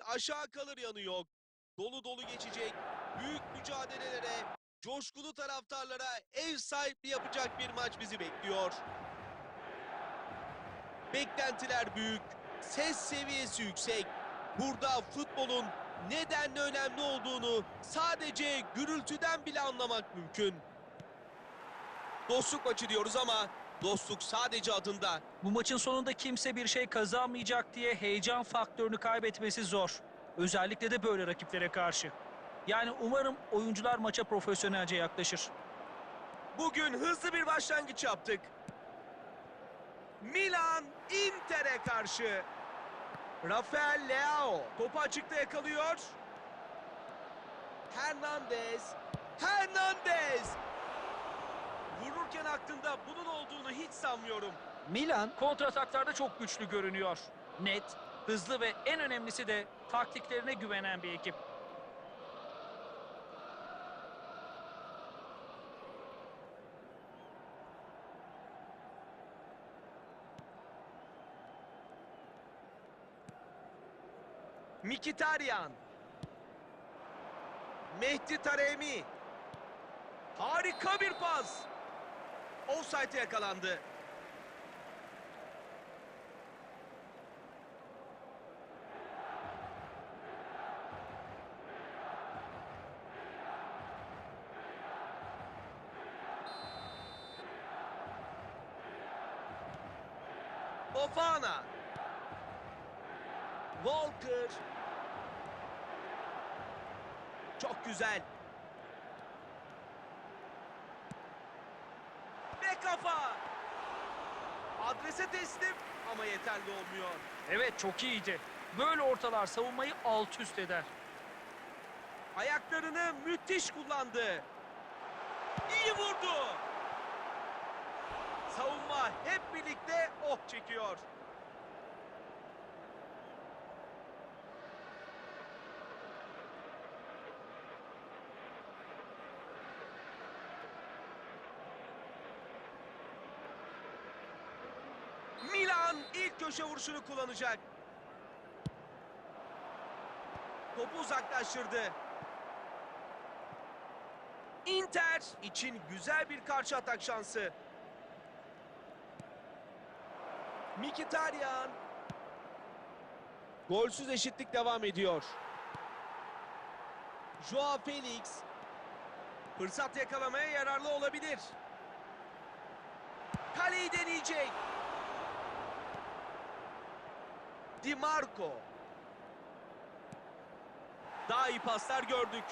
aşağı kalır yanı yok. Dolu dolu geçecek. Büyük mücadelelere, coşkulu taraftarlara ev sahipliği yapacak bir maç bizi bekliyor. Beklentiler büyük, ses seviyesi yüksek. Burada futbolun nedenle önemli olduğunu sadece gürültüden bile anlamak mümkün. Dostluk maçı diyoruz ama dostluk sadece adında. Bu maçın sonunda kimse bir şey kazanmayacak diye heyecan faktörünü kaybetmesi zor. Özellikle de böyle rakiplere karşı. Yani umarım oyuncular maça profesyonelce yaklaşır. Bugün hızlı bir başlangıç yaptık. Milan Inter'e karşı. Rafael Leao topu açıkta yakalıyor. Hernandez. Hernandez. Vururken aklında bunun olduğunu hiç sanmıyorum. Milan kontrataklarda çok güçlü görünüyor. Net, hızlı ve en önemlisi de taktiklerine güvenen bir ekip. Mkhitaryan. Mehdi Taremi. Harika bir pas. Offside'e yakalandı. Fofana. Walker. Çok güzel. Kafa. Adrese teslim ama yeterli olmuyor. Evet çok iyiydi. Böyle ortalar savunmayı alt üst eder. Ayaklarını müthiş kullandı. İyi vurdu. Savunma hep birlikte oh çekiyor. Milan ilk köşe vuruşunu kullanacak. Topu uzaklaştırdı. Inter için güzel bir karşı atak şansı. Mkhitaryan. Golsüz eşitlik devam ediyor. Joao Felix. Fırsat yakalamaya yararlı olabilir. Kaleyi deneyecek. Di Marco. Daha iyi paslar gördük.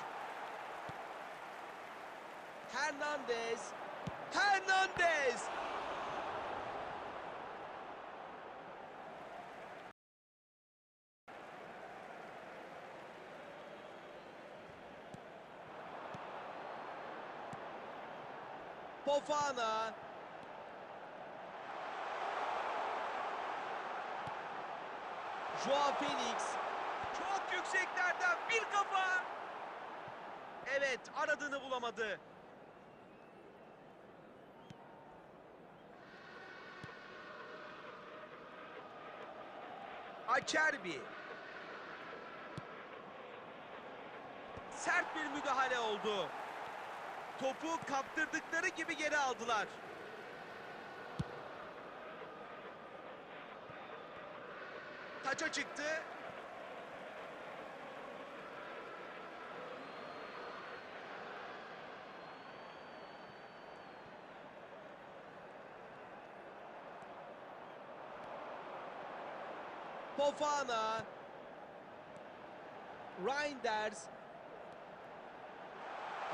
Hernandez. Hernandez. Fofana. Joao Felix. Çok yükseklerden bir kafa. Evet, aradığını bulamadı. Acerbi. Sert bir müdahale oldu. Topu kaptırdıkları gibi geri aldılar. Taça çıktı. Fofana. Reinders.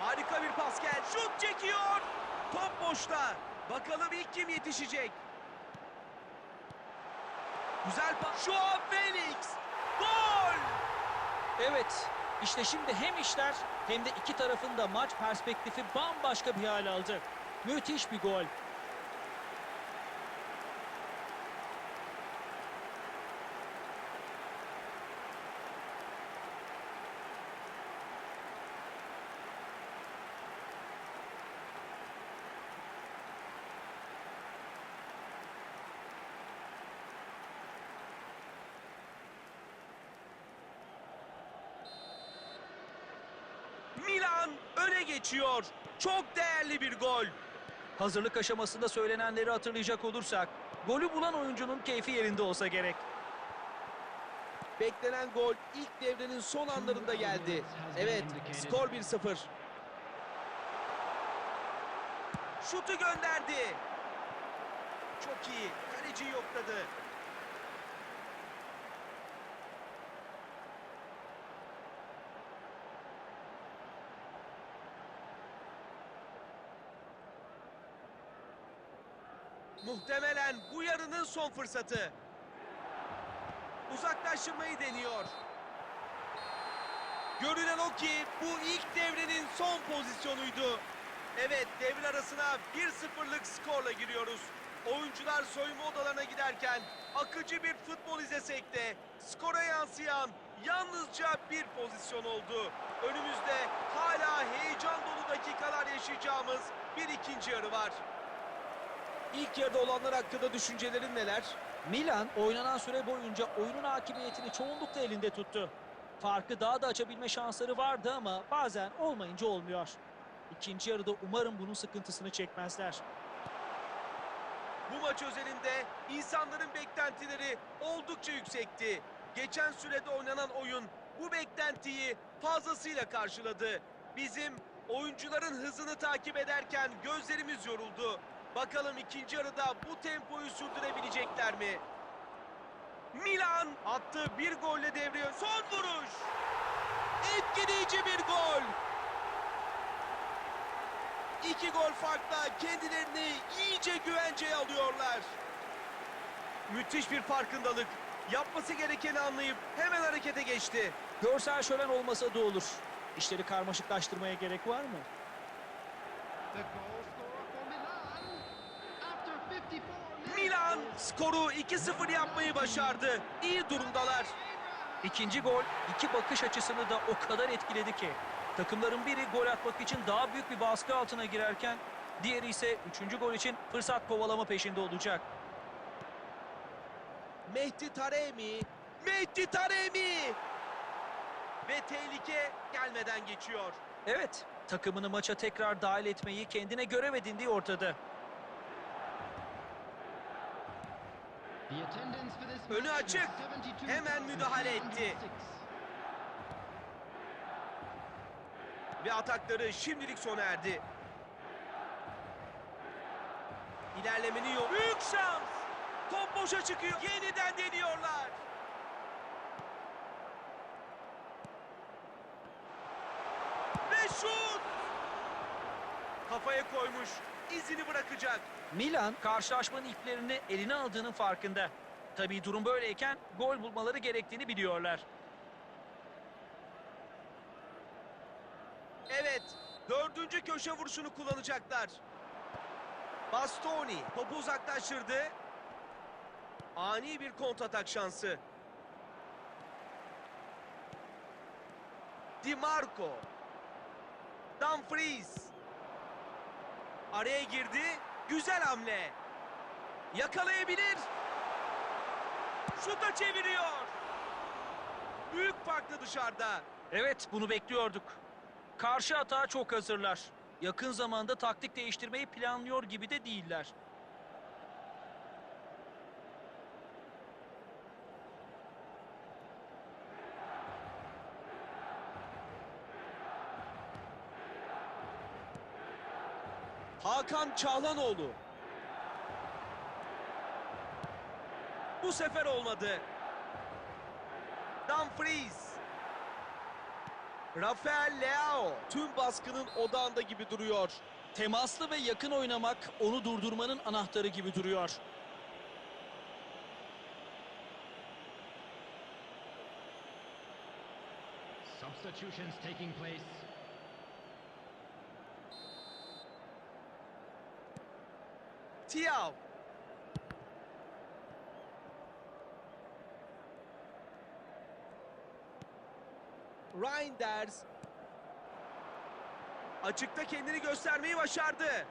Harika bir pas gel. Şut çekiyor. Top boşta. Bakalım ilk kim yetişecek. Güzel pas. Joao Felix. Gol. Evet, işte şimdi hem işler hem de iki tarafın da maç perspektifi bambaşka bir hal aldı. Müthiş bir gol. Golü geçiyor. Çok değerli bir gol. Hazırlık aşamasında söylenenleri hatırlayacak olursak, golü bulan oyuncunun keyfi yerinde olsa gerek. Beklenen gol ilk devrenin son anlarında geldi. Evet, skor 1-0. Şutu gönderdi. Çok iyi. Kaleciyi yokladı. Muhtemelen bu yarının son fırsatı. Uzaklaştırmayı deniyor. Görünen o ki bu ilk devrenin son pozisyonuydu. Evet devre arasına 1-0'lık skorla giriyoruz. Oyuncular soyunma odalarına giderken akıcı bir futbol izlesek de skora yansıyan yalnızca bir pozisyon oldu. Önümüzde hala heyecan dolu dakikalar yaşayacağımız bir ikinci yarı var. İlk yarıda olanlar hakkında düşüncelerin neler? Milan oynanan süre boyunca oyunun hakimiyetini çoğunlukla elinde tuttu. Farkı daha da açabilme şansları vardı ama bazen olmayınca olmuyor. İkinci yarıda umarım bunun sıkıntısını çekmezler. Bu maç özelinde insanların beklentileri oldukça yüksekti. Geçen sürede oynanan oyun bu beklentiyi fazlasıyla karşıladı. Bizim oyuncuların hızını takip ederken gözlerimiz yoruldu. Bakalım ikinci yarıda bu tempoyu sürdürebilecekler mi? Milan attığı bir golle devriyor. Son vuruş! Etkileyici bir gol! İki gol farkla kendilerini iyice güvenceye alıyorlar. Müthiş bir farkındalık. Yapması gerekeni anlayıp hemen harekete geçti. Görsel şölen olmasa da olur. İşleri karmaşıklaştırmaya gerek var mı? The goal Milan skoru 2-0 yapmayı başardı. İyi durumdalar. İkinci gol iki bakış açısını da o kadar etkiledi ki. Takımların biri gol atmak için daha büyük bir baskı altına girerken diğeri ise üçüncü gol için fırsat kovalama peşinde olacak. Mehdi Taremi. Mehdi Taremi. Ve tehlike gelmeden geçiyor. Evet, takımını maça tekrar dahil etmeyi kendine görev edindiği ortada. Önü açık. Hemen müdahale etti. 72,206. Ve atakları şimdilik sona erdi. İlerlemenin yolu. Büyük şans. Top boşa çıkıyor. Yeniden deniyorlar. Ve şut. Kafaya koymuş. İzini bırakacak. Milan karşılaşmanın iplerini eline aldığının farkında. Tabii durum böyleyken gol bulmaları gerektiğini biliyorlar. Evet. Dördüncü köşe vuruşunu kullanacaklar. Bastoni topu uzaklaştırdı. Ani bir kontratak şansı. Di Marco. Dumfries. Araya girdi. Güzel hamle. Yakalayabilir. Şuta çeviriyor. Büyük farklı dışarıda. Evet, bunu bekliyorduk. Karşı atağa çok hazırlar. Yakın zamanda taktik değiştirmeyi planlıyor gibi de değiller. Hakan Çağlanoğlu. Bu sefer olmadı. Dumfries. Rafael Leao tüm baskının odağında gibi duruyor. Temaslı ve yakın oynamak onu durdurmanın anahtarı gibi duruyor. Substitutions taking place. Tiaw. Reinders. Açıkta kendini göstermeyi başardı.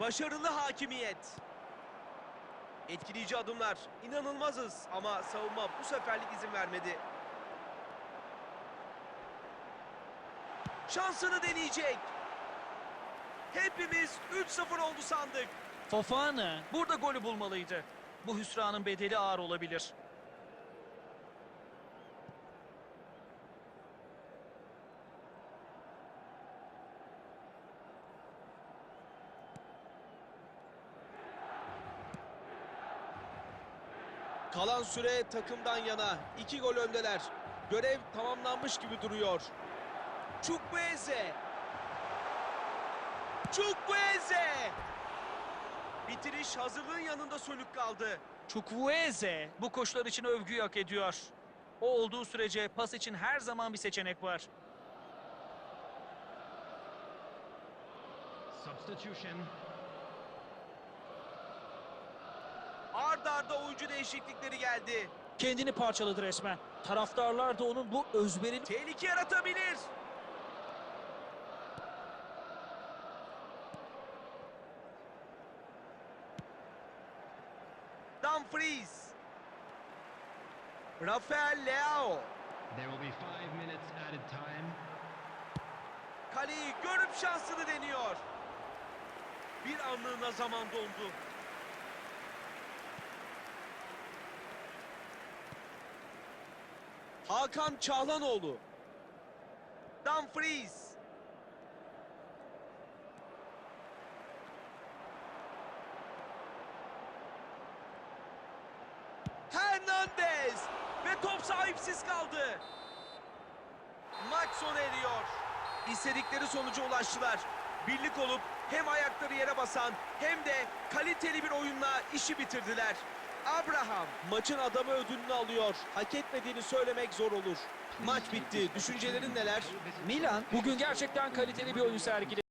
Başarılı hakimiyet. Etkileyici adımlar. İnanılmazız ama savunma bu seferlik izin vermedi. Şansını deneyecek. Hepimiz 3-0 oldu sandık. Fofana burada golü bulmalıydı. Bu hüsranın bedeli ağır olabilir. Kalan süre takımdan yana. İki gol öndeler. Görev tamamlanmış gibi duruyor. Chukwueze. Chukwueze. Bitiriş hazırlığın yanında sönük kaldı. Chukwueze bu koşular için övgü hak ediyor. O olduğu sürece pas için her zaman bir seçenek var. Substitution. Ard arda oyuncu değişiklikleri geldi. Kendini parçaladı resmen. Taraftarlar da onun bu özverili Tehlike yaratabilir. Dumfries. Rafael Leao. There will be five minutes added time. Kaleyi görüp şansını deniyor. Bir anlığına zaman dondu. Hakan Çağlanoğlu. Dumfries. Hernandez ve top sahipsiz kaldı. Maç sona eriyor. İstedikleri sonuca ulaştılar. Birlik olup hem ayakları yere basan hem de kaliteli bir oyunla işi bitirdiler. Abraham maçın adamı ödülünü alıyor. Hak etmediğini söylemek zor olur. Maç bitti. Düşüncelerin neler? Milan bugün gerçekten kaliteli bir oyun sergiledi.